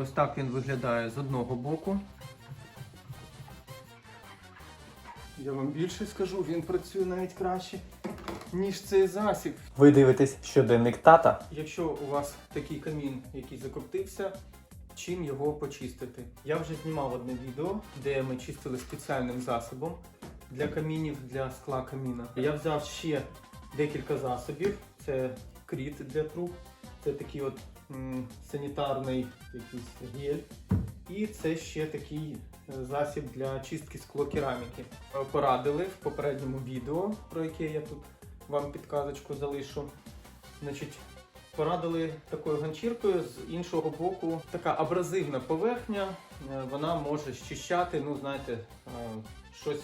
Ось так він виглядає з одного боку. Я вам більше скажу, він працює навіть краще, ніж цей засіб. Ви дивитесь щоденник тата. Якщо у вас такий камін, який закоптився, чим його почистити? Я вже знімав одне відео, де ми чистили спеціальним засобом для камінів, для скла каміна. Я взяв ще декілька засобів. Це кріт для труб, це такий от м, санітарний якийсь гель. І це ще такий е, засіб для чистки склокераміки. Е, Порадили в попередньому відео, про яке я тут вам підказочку залишу. Значить, порадили такою ганчіркою з іншого боку. Така абразивна поверхня, е, вона може щищати, ну знаєте, е, щось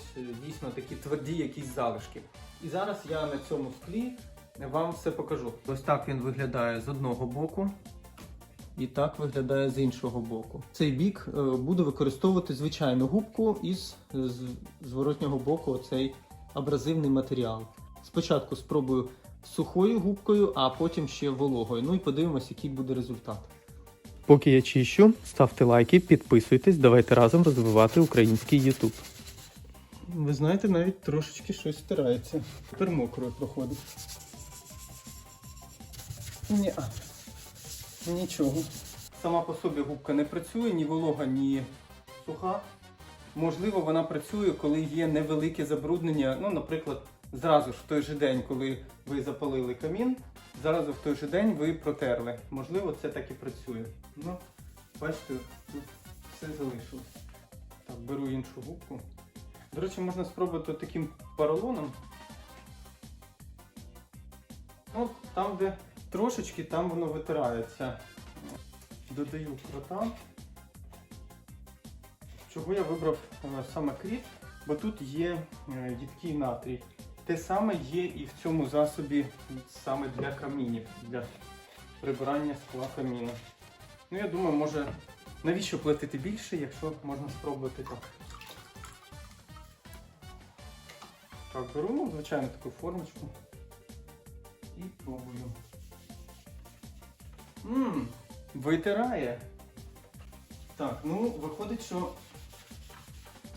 дійсно такі тверді якісь залишки. І зараз я на цьому склі вам все покажу. Ось так він виглядає з одного боку. І так виглядає з іншого боку. Цей бік е, буду використовувати звичайну губку і з з зворотнього боку оцей абразивний матеріал. Спочатку спробую сухою губкою, а потім ще вологою. Ну і подивимось, який буде результат. Поки я чищу, ставте лайки, підписуйтесь, давайте разом розвивати український YouTube. Ви знаєте, навіть трошечки щось стирається. Тепер мокрою проходить. Ні. Нічого. Сама по собі губка не працює, ні волога, ні суха. Можливо, вона працює, коли є невелике забруднення. Ну, наприклад, зразу ж в той же день, коли ви запалили камін, зразу в той же день ви протерли. Можливо, це так і працює. Ну, бачите, тут все залишилось. Так, беру іншу губку. До речі, можна спробувати таким поролоном. Ну, там, де трошечки, там воно витирається. Додаю крота. Чого я вибрав е, саме кріт? Бо тут є е, їдкий натрій. Те саме є і в цьому засобі саме для камінів, для прибирання скла каміна. Ну, я думаю, може, навіщо платити більше, якщо можна спробувати так. Так, беру, звичайно, таку формочку. І пробую. Ммм, витирає. Так, ну виходить, що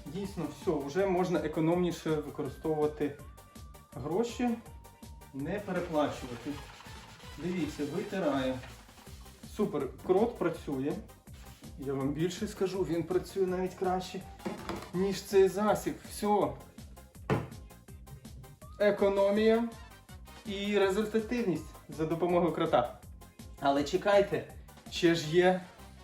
дійсно все, вже можна економніше використовувати гроші, не переплачувати. Дивіться, витирає. Супер, крот працює. Я вам більше скажу, він працює навіть краще, ніж цей засіб. Все. Економія і результативність за допомогою крота. Але чекайте, ще ж є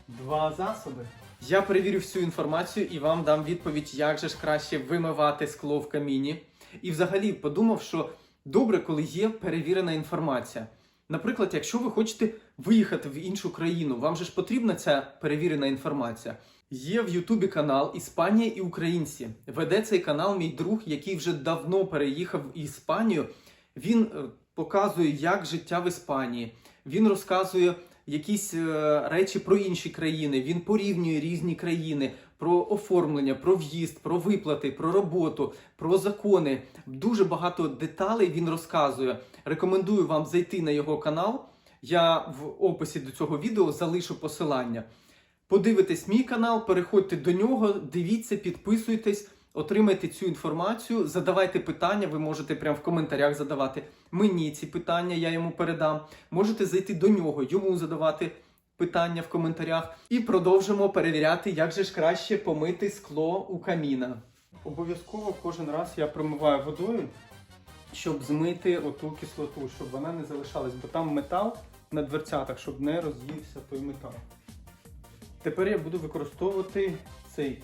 два засоби. Я перевірю всю інформацію і вам дам відповідь, як же ж краще вимивати скло в каміні. І взагалі подумав, що добре, коли є перевірена інформація. Наприклад, якщо ви хочете виїхати в іншу країну, вам же ж потрібна ця перевірена інформація. Є в Ютубі канал Іспанія і Українці. Веде цей канал мій друг, який вже давно переїхав в Іспанію. Він е, показує, як життя в Іспанії. Він розказує якісь е, речі про інші країни. Він порівнює різні країни про оформлення, про в'їзд, про виплати, про роботу, про закони. Дуже багато деталей він розказує. Рекомендую вам зайти на його канал. Я в описі до цього відео залишу посилання. Подивитесь мій канал, переходьте до нього, дивіться, підписуйтесь, отримайте цю інформацію, задавайте питання. Ви можете прямо в коментарях задавати мені ці питання, я йому передам. Можете зайти до нього, йому задавати питання в коментарях. І продовжимо перевіряти, як же ж краще помити скло у каміна. Обов'язково кожен раз я промиваю водою, щоб змити оту кислоту, щоб вона не залишалась, бо там метал на дверцятах, щоб не роз'ївся той метал. Тепер я буду використовувати цей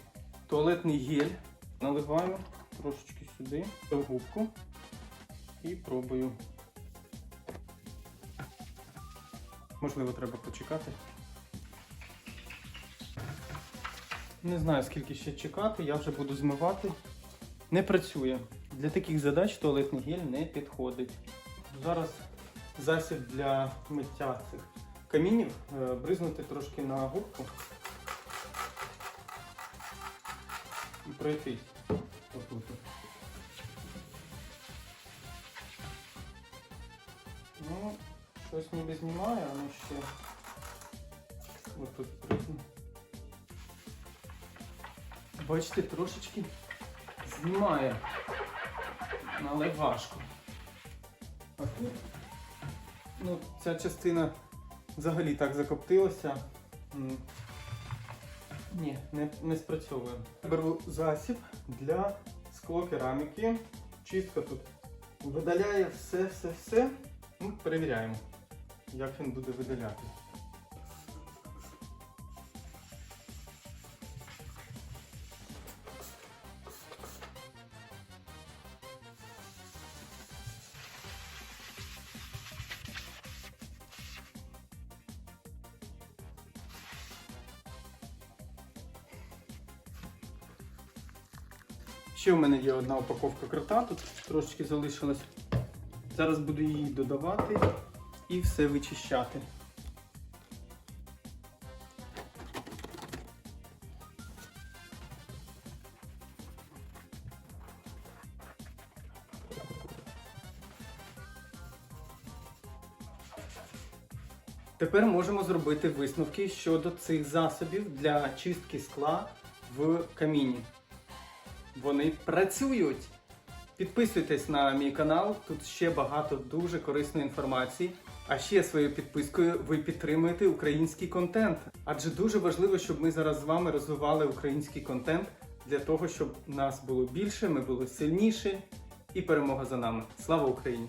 туалетний гель. Наливаємо трошечки сюди, губку і пробую. Можливо, треба почекати. Не знаю, скільки ще чекати, я вже буду змивати. Не працює. Для таких задач туалетний гель не підходить. Зараз засіб для миття цих камінів е, бризнути трошки на губку і пройтись. Отут. Ну, щось ніби знімає, а ну ще отут бризну. бачите, трошечки знімає. Але важко. А тут, ну, ця частина взагалі так закоптилася. Ні, не, не спрацьовує. Беру засіб для склокераміки. Чистка тут видаляє все, все, все. Ми перевіряємо, як він буде видаляти. Ще в мене є одна упаковка крота, тут трошечки залишилось. Зараз буду її додавати і все вичищати. Тепер можемо зробити висновки щодо цих засобів для чистки скла в каміні. Вони працюють. Підписуйтесь на мій канал, тут ще багато дуже корисної інформації. А ще своєю підпискою ви підтримуєте український контент. Адже дуже важливо, щоб ми зараз з вами розвивали український контент для того, щоб нас було більше, ми були сильніші і перемога за нами. Слава Україні!